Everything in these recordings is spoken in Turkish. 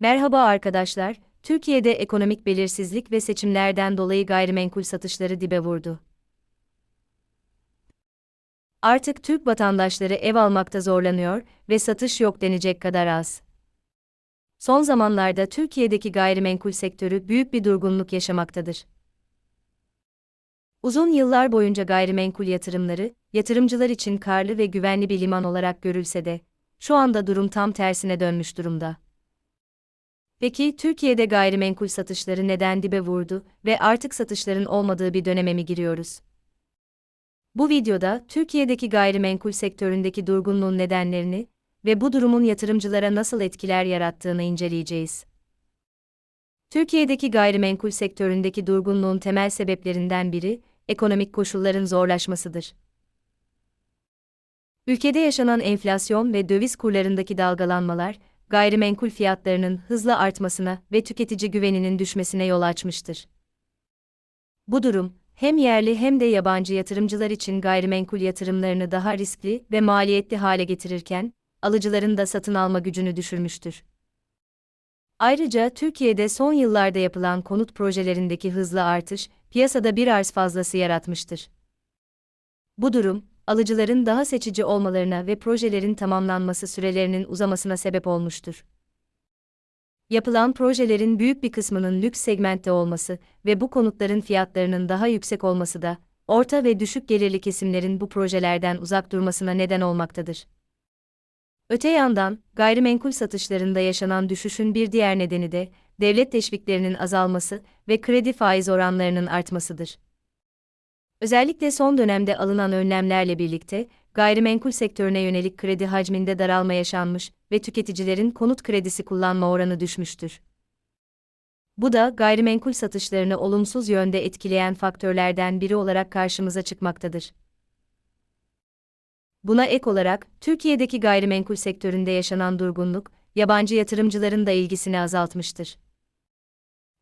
Merhaba arkadaşlar, Türkiye'de ekonomik belirsizlik ve seçimlerden dolayı gayrimenkul satışları dibe vurdu. Artık Türk vatandaşları ev almakta zorlanıyor ve satış yok denecek kadar az. Son zamanlarda Türkiye'deki gayrimenkul sektörü büyük bir durgunluk yaşamaktadır. Uzun yıllar boyunca gayrimenkul yatırımları, yatırımcılar için karlı ve güvenli bir liman olarak görülse de, şu anda durum tam tersine dönmüş durumda. Peki Türkiye'de gayrimenkul satışları neden dibe vurdu ve artık satışların olmadığı bir döneme mi giriyoruz? Bu videoda Türkiye'deki gayrimenkul sektöründeki durgunluğun nedenlerini ve bu durumun yatırımcılara nasıl etkiler yarattığını inceleyeceğiz. Türkiye'deki gayrimenkul sektöründeki durgunluğun temel sebeplerinden biri ekonomik koşulların zorlaşmasıdır. Ülkede yaşanan enflasyon ve döviz kurlarındaki dalgalanmalar gayrimenkul fiyatlarının hızla artmasına ve tüketici güveninin düşmesine yol açmıştır. Bu durum, hem yerli hem de yabancı yatırımcılar için gayrimenkul yatırımlarını daha riskli ve maliyetli hale getirirken, alıcıların da satın alma gücünü düşürmüştür. Ayrıca Türkiye'de son yıllarda yapılan konut projelerindeki hızlı artış, piyasada bir arz fazlası yaratmıştır. Bu durum, alıcıların daha seçici olmalarına ve projelerin tamamlanması sürelerinin uzamasına sebep olmuştur. Yapılan projelerin büyük bir kısmının lüks segmentte olması ve bu konutların fiyatlarının daha yüksek olması da, orta ve düşük gelirli kesimlerin bu projelerden uzak durmasına neden olmaktadır. Öte yandan, gayrimenkul satışlarında yaşanan düşüşün bir diğer nedeni de, devlet teşviklerinin azalması ve kredi faiz oranlarının artmasıdır. Özellikle son dönemde alınan önlemlerle birlikte, gayrimenkul sektörüne yönelik kredi hacminde daralma yaşanmış ve tüketicilerin konut kredisi kullanma oranı düşmüştür. Bu da gayrimenkul satışlarını olumsuz yönde etkileyen faktörlerden biri olarak karşımıza çıkmaktadır. Buna ek olarak, Türkiye'deki gayrimenkul sektöründe yaşanan durgunluk, yabancı yatırımcıların da ilgisini azaltmıştır.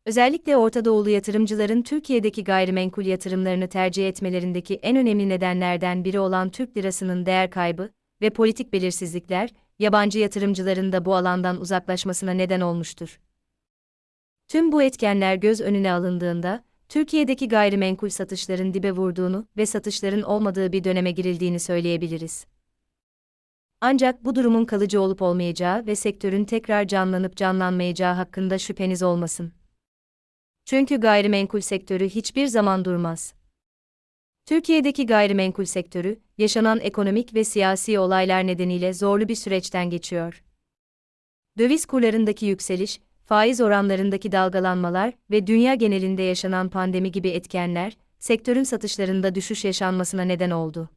Özellikle Orta Doğulu yatırımcıların Türkiye'deki gayrimenkul yatırımlarını tercih etmelerindeki en önemli nedenlerden biri olan Türk lirasının değer kaybı ve politik belirsizlikler, yabancı yatırımcıların da bu alandan uzaklaşmasına neden olmuştur. Tüm bu etkenler göz önüne alındığında, Türkiye'deki gayrimenkul satışların dibe vurduğunu ve satışların olmadığı bir döneme girildiğini söyleyebiliriz. Ancak bu durumun kalıcı olup olmayacağı ve sektörün tekrar canlanıp canlanmayacağı hakkında şüpheniz olmasın. Çünkü gayrimenkul sektörü hiçbir zaman durmaz. Türkiye'deki gayrimenkul sektörü, yaşanan ekonomik ve siyasi olaylar nedeniyle zorlu bir süreçten geçiyor. Döviz kurlarındaki yükseliş, faiz oranlarındaki dalgalanmalar ve dünya genelinde yaşanan pandemi gibi etkenler, sektörün satışlarında düşüş yaşanmasına neden oldu.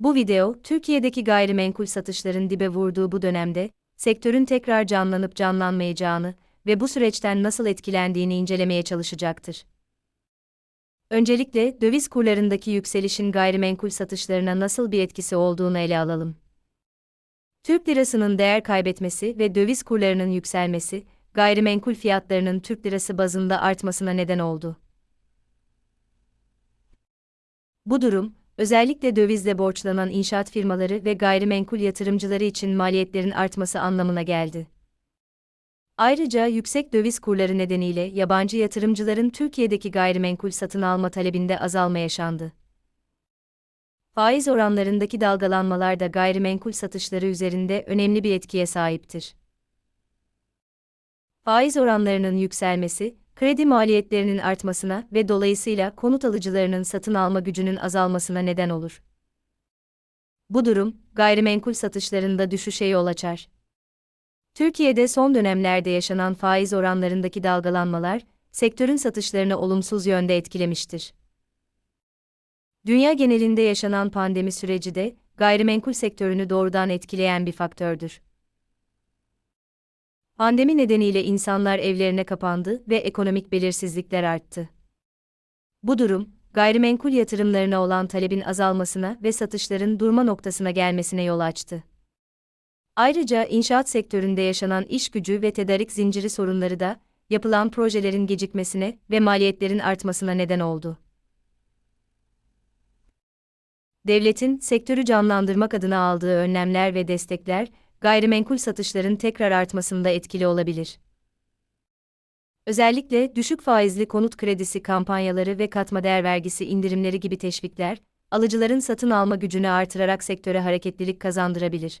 Bu video, Türkiye'deki gayrimenkul satışların dibe vurduğu bu dönemde, sektörün tekrar canlanıp canlanmayacağını ve bu süreçten nasıl etkilendiğini incelemeye çalışacaktır. Öncelikle döviz kurlarındaki yükselişin gayrimenkul satışlarına nasıl bir etkisi olduğunu ele alalım. Türk lirasının değer kaybetmesi ve döviz kurlarının yükselmesi, gayrimenkul fiyatlarının Türk lirası bazında artmasına neden oldu. Bu durum, özellikle dövizle borçlanan inşaat firmaları ve gayrimenkul yatırımcıları için maliyetlerin artması anlamına geldi. Ayrıca yüksek döviz kurları nedeniyle yabancı yatırımcıların Türkiye'deki gayrimenkul satın alma talebinde azalma yaşandı. Faiz oranlarındaki dalgalanmalar da gayrimenkul satışları üzerinde önemli bir etkiye sahiptir. Faiz oranlarının yükselmesi, kredi maliyetlerinin artmasına ve dolayısıyla konut alıcılarının satın alma gücünün azalmasına neden olur. Bu durum, gayrimenkul satışlarında düşüşe yol açar. Türkiye'de son dönemlerde yaşanan faiz oranlarındaki dalgalanmalar, sektörün satışlarını olumsuz yönde etkilemiştir. Dünya genelinde yaşanan pandemi süreci de gayrimenkul sektörünü doğrudan etkileyen bir faktördür. Pandemi nedeniyle insanlar evlerine kapandı ve ekonomik belirsizlikler arttı. Bu durum, gayrimenkul yatırımlarına olan talebin azalmasına ve satışların durma noktasına gelmesine yol açtı. Ayrıca inşaat sektöründe yaşanan iş gücü ve tedarik zinciri sorunları da yapılan projelerin gecikmesine ve maliyetlerin artmasına neden oldu. Devletin sektörü canlandırmak adına aldığı önlemler ve destekler gayrimenkul satışların tekrar artmasında etkili olabilir. Özellikle düşük faizli konut kredisi kampanyaları ve katma değer vergisi indirimleri gibi teşvikler, alıcıların satın alma gücünü artırarak sektöre hareketlilik kazandırabilir.